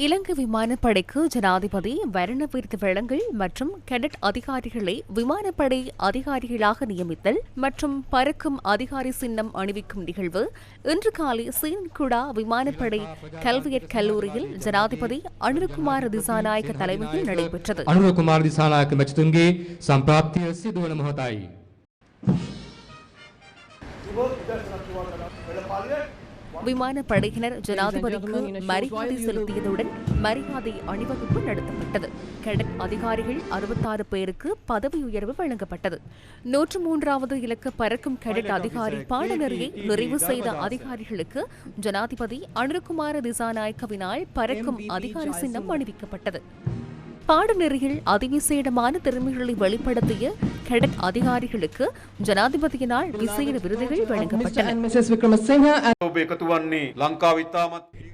இலங்கை விமானப்படைக்கு ஜனாதிபதி வரணவீர்த்து வழங்கல் மற்றும் கெடட் அதிகாரிகளை விமானப்படை அதிகாரிகளாக நியமித்தல் மற்றும் பறக்கும் அதிகாரி சின்னம் அணிவிக்கும் நிகழ்வு இன்று காலை சீன்குடா விமானப்படை கல்வியற் கல்லூரியில் ஜனாதிபதி அனுருகுமார் திசாநாயக்க தலைமையில் நடைபெற்றது. அனுருகுமார் திசாநாயக்க மெச்சதுங்கி விமானப்படையினர் ஜனாதிபதிக்கு மரியாதை செலுத்தியதுடன் மரியாதை அணிவகுப்பு நடத்தப்பட்டது. கேடட் அதிகாரிகள் அறுபத்தாறு பேருக்கு பதவி உயர்வு வழங்கப்பட்டது. நூற்று மூன்றாவது இலக்க பறக்கும் கேடட் அதிகாரி பாடநெறியை நிறைவு செய்த அதிகாரிகளுக்கு ஜனாதிபதி அனுரகுமார திசாநாயக்கவினால் பறக்கும் அதிகாரி சின்னம் அணிவிக்கப்பட்டது. பாடநெறியில் அதிவிசேடமான திறமைகளை வெளிப்படுத்திய ஹெடட் அதிகாரிகளுக்கு ஜனாதிபதியினால் விசேட விருதுகள் வழங்கப்பட்டன.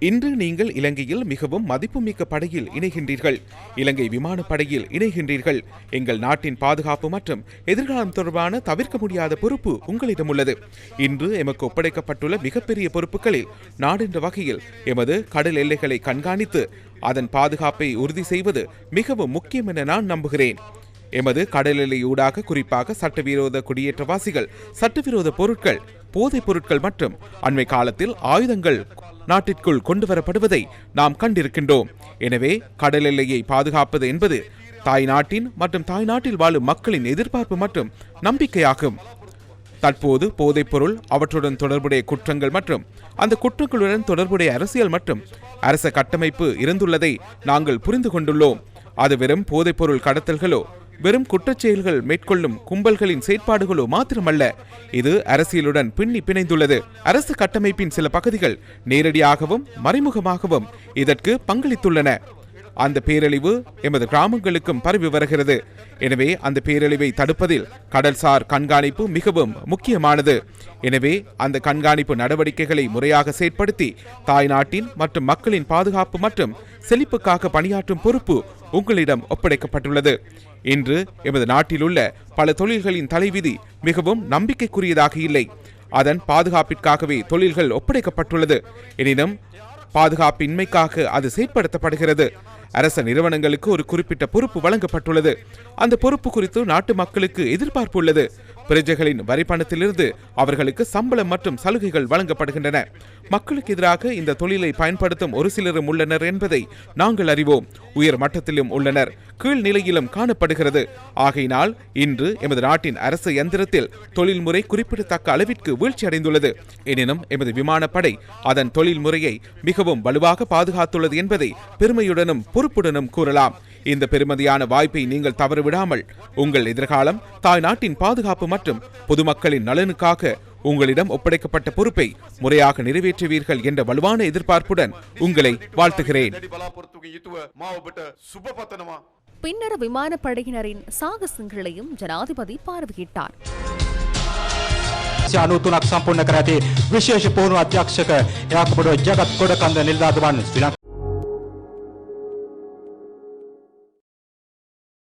இன்று நீங்கள் இலங்கையில் மிகவும் மதிப்புமிக்க படையில் இணைகின்றீர்கள். இலங்கை விமானப்படையில் இணைகின்றீர்கள். எங்கள் நாட்டின் பாதுகாப்பு மற்றும் எதிர்காலம் தொடர்பான தவிர்க்க முடியாத பொறுப்பு உங்களிடம் உள்ளது. இன்று எமக்கு ஒப்படைக்கப்பட்டுள்ள மிகப்பெரிய பொறுப்புகளில் நாடென்ற வகையில் எமது கடல் எல்லைகளை கண்காணித்து அதன் பாதுகாப்பை உறுதி செய்வது மிகவும் முக்கியம் என நான் நம்புகிறேன். எமது கடல் ஊடாக குறிப்பாக சட்டவிரோத குடியேற்றவாசிகள் சட்டவிரோத பொருட்கள் போதைப் பொருட்கள் மற்றும் அண்மை காலத்தில் ஆயுதங்கள் நாட்டிற்குள் கொண்டு வரப்படுவதை நாம் கண்டிருக்கின்றோம். எனவே கடல் எல்லையை பாதுகாப்பது என்பது தாய் நாட்டின் மற்றும் தாய் நாட்டில் வாழும் மக்களின் எதிர்பார்ப்பு மற்றும் நம்பிக்கையாகும். தற்போது போதைப்பொருள் அவற்றுடன் தொடர்புடைய குற்றங்கள் மற்றும் அந்த குற்றங்களுடன் தொடர்புடைய அரசியல் மற்றும் அரச கட்டமைப்பு இருந்துள்ளதை நாங்கள் புரிந்து கொண்டுள்ளோம். அது வெறும் போதைப்பொருள் கடத்தல்களோ வெறும் குற்றச்செயல்கள் மேற்கொள்ளும் கும்பல்களின் செயற்பாடுகளோ மாத்திரமல்ல. இது அரசியலுடன் பின்னி பிணைந்துள்ளது. அரசு கட்டமைப்பின் சில பகுதிகள் நேரடியாகவும் மறைமுகமாகவும் இதற்கு பங்களித்துள்ளன. அந்த பேரழிவு எமது கிராமங்களுக்கும் பரவி வருகிறது. எனவே அந்த பேரழிவை தடுப்பதில் கடல்சார் கண்காணிப்பு மிகவும் முக்கியமானது. எனவே அந்த கண்காணிப்பு நடவடிக்கைகளை முறையாக செயற்படுத்தி தாய் நாட்டின் மற்றும் மக்களின் பாதுகாப்பு மற்றும் செழிப்புக்காக பணியாற்றும் பொறுப்பு உங்களிடம் ஒப்படைக்கப்பட்டுள்ளது. இன்று எமது நாட்டிலுள்ள பல தொழில்களின் தலைவிதி மிகவும் நம்பிக்கைக்குரியதாக இல்லை. அதன் பாதுகாப்பிற்காகவே தொழில்கள் ஒப்படைக்கப்பட்டுள்ளது. எனினும் பாதுகாப்பின்மைக்காக அது செயற்படுத்தப்படுகிறது. அரச நிறுவனங்களுக்கு ஒரு குறிப்பிட்ட பொறுப்பு வழங்கப்பட்டுள்ளது. அந்த பொறுப்பு குறித்து நாட்டு மக்களுக்கு எதிர்பார்ப்பு உள்ளது. பிரஜைகளின் வரி பணத்திலிருந்து அவர்களுக்கு சம்பளம் மற்றும் சலுகைகள் வழங்கப்படுகின்றன. மக்களுக்கு எதிராக இந்த தொழிலை பயன்படுத்தும் ஒரு சிலரும் உள்ளனர் என்பதை நாங்கள் அறிவோம். உயர் மட்டத்திலும் உள்ளனர். கீழ்நிலையிலும் காணப்படுகிறது. ஆகையினால் இன்று எமது நாட்டின் அரசு எந்திரத்தில் தொழில்முறை குறிப்பிடத்தக்க அளவிற்கு வீழ்ச்சி அடைந்துள்ளது. எனினும் எமது விமானப்படை அதன் தொழில்முறையை மிகவும் வலுவாக பாதுகாத்துள்ளது என்பதை பெருமையுடனும் பொறுப்புடனும் கூறலாம். இந்த பெருமதியான வாய்ப்பை நீங்கள் தவறவிடாமல் உங்கள் எதிர்காலம் தாய் நாட்டின் பாதுகாப்பு மற்றும் பொதுமக்களின் நலனுக்காக உங்களிடம் ஒப்படைக்கப்பட்ட பொறுப்பை முறையாக நிறைவேற்றுவீர்கள் என்ற வலுவான எதிர்பார்ப்புடன் உங்களை வாழ்த்துகிறேன். பின்னர் விமானப்படையினரின் சாகசங்களையும் ஜனாதிபதி பார்வையிட்டார். ಅನೂತನ ಸಂಪೂರ್ಣ ಕರಾತಿ ವಿಶೇಷ ಪೂರ್ಣ ಅಧ್ಯಕ್ಷಕ ಯಾಕಬಿಡುವ ಜಗತ್